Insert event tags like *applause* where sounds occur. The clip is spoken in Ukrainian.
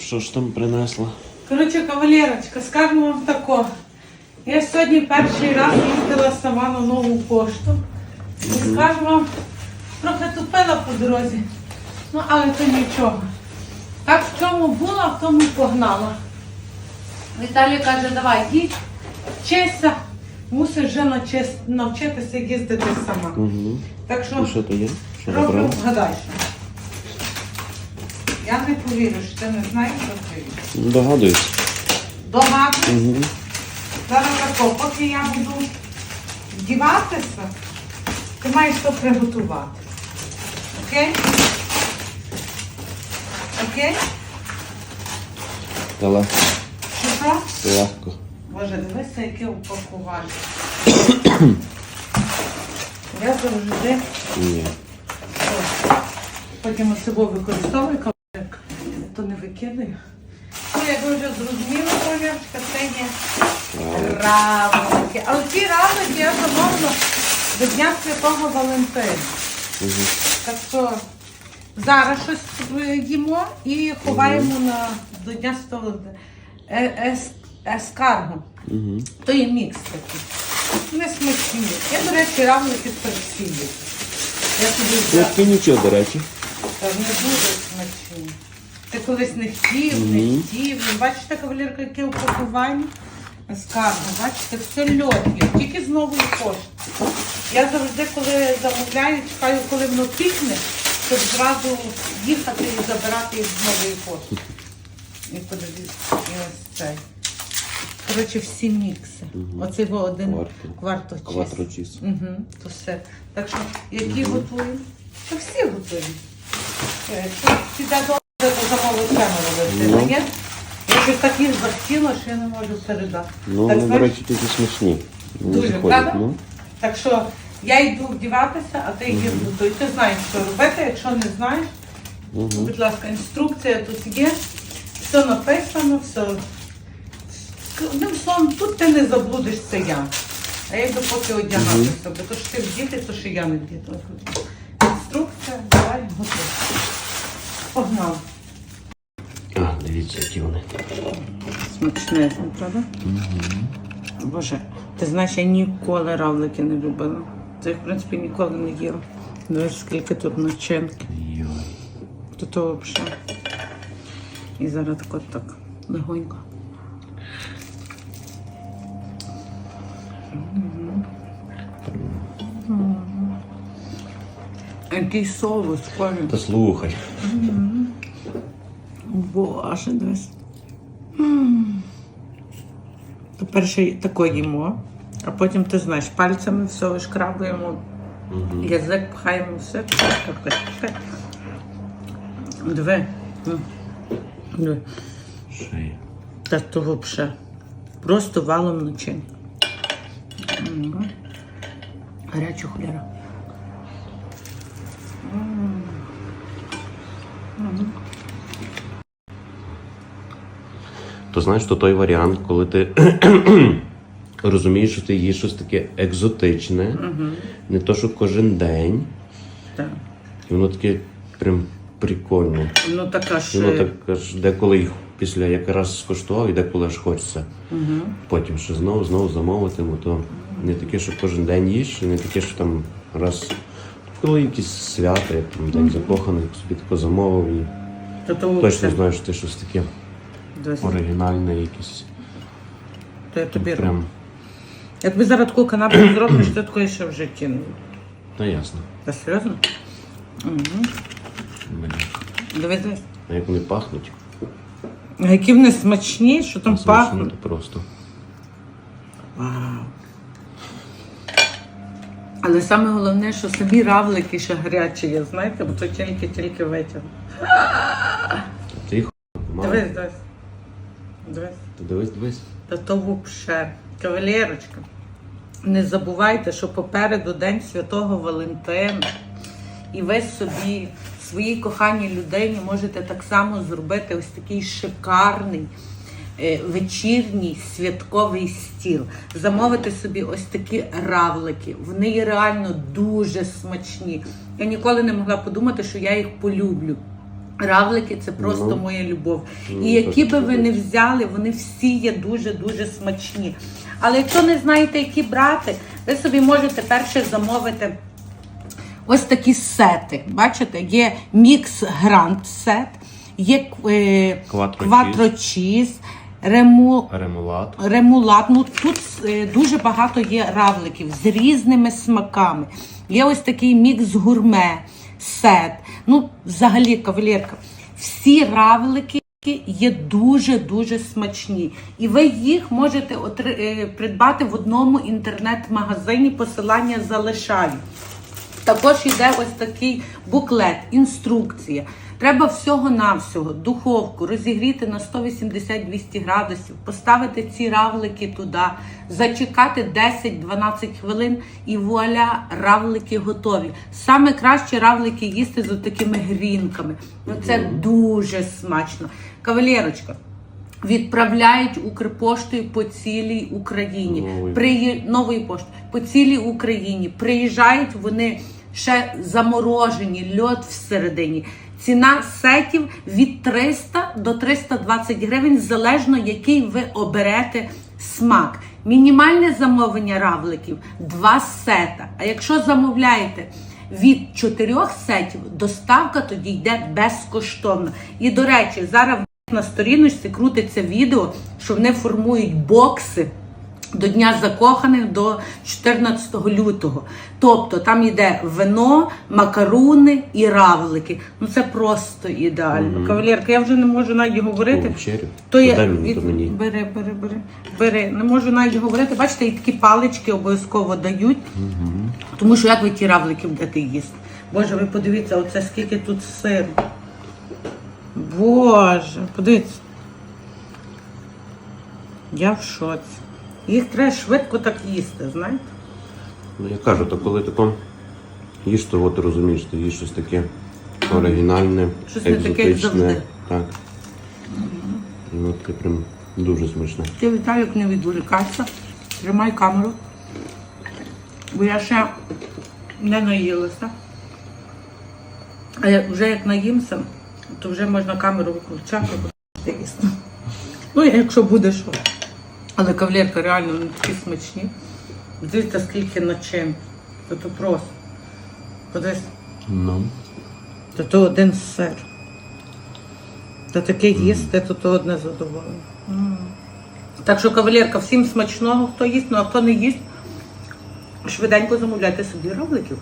Що ж там принесла? Коротше, кавалерочка, скажу вам тако. Я сьогодні перший раз їздила сама на нову пошту. І скажу вам, трохи тупила по дорозі. Ну, але то нічого. Так в чому була, в тому погнала. Віталій каже, давай, їдь, вчися. Мусиш вже навчитися їздити сама. Угу. Так що що то є? Що роблю, набрала? Я не повірю, що ти не знаєш, що є. Догадуюсь. Догадуюсь. Угу. Зараз тако, поки я буду вдіватися, ти маєш то приготувати. Окей? Окей? Та легко. Що що? легко. Боже, дивися, яке упакування. *coughs* Я завжди Ні. потім ось його використовую, викидаю. Ну, як ви вже зрозуміли, Олячка, це є равлики. Але ці равлики я замовила до Дня Святого Валентина. Угу. Так що зараз щось їмо і ховаємо на до Дня Святого Валентина. Е, ес, ескарго. Угу. То є мікс такий. Не смачні. Я, до речі, равлики з персію. Я тобі взяла. Нічого, до речі. Не дуже смачні. Ти колись не хотів, не хотів. Бачите, кавалерка, яке упакування? Скарбу, бачите, все льот тільки з нової пошти. Я завжди, коли замовляю, чекаю, коли воно пікне, щоб зразу їхати і забирати їх з нової пошти. І подивіться, і ось цей. Коротше, всі мікси. Мгм. Оцей во один Кварто. кварто чист. Угу, то все. Так що, які готуємо? Та всі готуємо. Е, то робити. Ну. Ні? Я щось так їх захотіла, що я не можу передати. Ну, так, вони, до знаєш, речі, такі смачні. Вони Дуже, заходять, ну. так що я йду вдіватися, а ти їх готуй. Ти знаєш, що робити. Якщо не знаєш, Угу. будь ласка, інструкція тут є. Все написано, все. Одним словом, тут ти не заблудиш це я. А я йду поки одягатися, бо то що ти вдіти, то що я не вдіти. Інструкція. Погнали. А, дивіться, які вони. Смачне, правда? Боже, ти знаєш, я ніколи равлики не любила. Це, в принципі, ніколи не їла. Дивись, скільки тут начинки. Йой. То то взагалі. І зараз так от так легонько. Який соус, Колін. Та слухай. Боже, дивись. М. То перше тако їмо, а потім ти знаєш, пальцями все вишкрабуємо, Угу. язик пхаємо все. Диви. Диви. Шея. Та то взагалі. Просто валом начин. Гаряча хуляра. То знаєш, то той варіант, коли ти *clears throat* розумієш, що ти їш щось таке екзотичне, не то, що кожен день, Так. і воно таке прям прикольне. Ну така І Воно ж. так аж деколи їх після якраз скуштував і деколи аж хочеться. Угу. Потім ще знову знову замовити, бо то не таке, що кожен день їш, і не таке, що там раз. Коли якісь свята, як там день закоханих, собі тако замовив і То то точно знаєш, що ти щось таке Дивись, оригінальне, якесь То я тобі прям. Я тобі зараз таку канапу *coughs* зроблю, що ти такої ще в житті не Та ясно. Та серйозно? Угу. Блін. Дивись. А як вони пахнуть? А які вони смачні, що там Смачно пахнуть. просто. Вау. Але саме головне, що самі равлики ще гарячі є, знаєте, бо то тільки-тільки витяг. Тихо, мало. Дивись, дивись. Дивись. Дивись, дивись. Та то вообще. Кавалерочка. Не забувайте, що попереду День Святого Валентина. І ви собі, своїй коханій людині, можете так само зробити ось такий шикарний е, вечірній святковий стіл. Замовити собі ось такі равлики. Вони реально дуже смачні. Я ніколи не могла подумати, що я їх полюблю. Равлики це просто Ну. моя любов. Ну, І які би ви не взяли, вони всі є дуже-дуже смачні. Але якщо не знаєте, які брати, ви собі можете перше замовити ось такі сети. Бачите, є мікс гранд сет, є е, кватро чіз, рему, Ремулат. ремулат. Ну тут е, дуже багато є равликів з різними смаками. Є ось такий мікс гурме, сет. Ну, взагалі, кавалерка, всі равлики. Є дуже дуже смачні, і ви їх можете е, придбати в одному інтернет-магазині. Посилання залишаю. Також йде ось такий буклет, інструкція. Треба всього-навсього духовку розігріти на 180-200 градусів, поставити ці равлики туди, зачекати 10-12 хвилин і вуаля, равлики готові. Саме краще равлики їсти з такими грінками. Ну це дуже смачно. Кавалерочка. Відправляють Укрпоштою по цілій Україні. Новою. Приї... Нової пошти по цілій Україні. Приїжджають вони ще заморожені, льод всередині. Ціна сетів від 300 до 320 гривень, залежно який ви оберете смак. Мінімальне замовлення равликів два сета. А якщо замовляєте від чотирьох сетів, доставка тоді йде безкоштовно. І до речі, зараз на сторіночці крутиться відео, що вони формують бокси до Дня закоханих до 14 лютого. Тобто там йде вино, макаруни і равлики. Ну це просто ідеально. Кавалерка, я вже не можу навіть говорити. Вечерю. То Дай мені, від... то мені. бери, бери, бери, бери. Не можу навіть говорити. Бачите, і такі палички обов'язково дають. Тому що як ви ті равлики будете їсти? Боже, ви подивіться, оце скільки тут сиру. Боже, подивіться. Я в шоці. Їх треба швидко так їсти, знаєте? Ну я кажу, то коли тако їш, то от розумієш, ти їш щось таке оригінальне, Щось не таке, як завжди. Так. Ну, таке прям дуже смачне. Ти Віталік не відволікайся. Тримай камеру. Бо я ще не наїлася. А як, вже як наїмся, то вже можна камеру виключати, бо ти їсти. Ну, якщо буде що. Але кавалерка реально вони такі смачні. Дивіться, скільки начин. Це то просто. Подивись. Ну. То то один сир. Та таке їсти, то то одне задоволення. М. Так що, кавалерка, всім смачного, хто їсть, ну а хто не їсть, швиденько замовляйте собі равликів.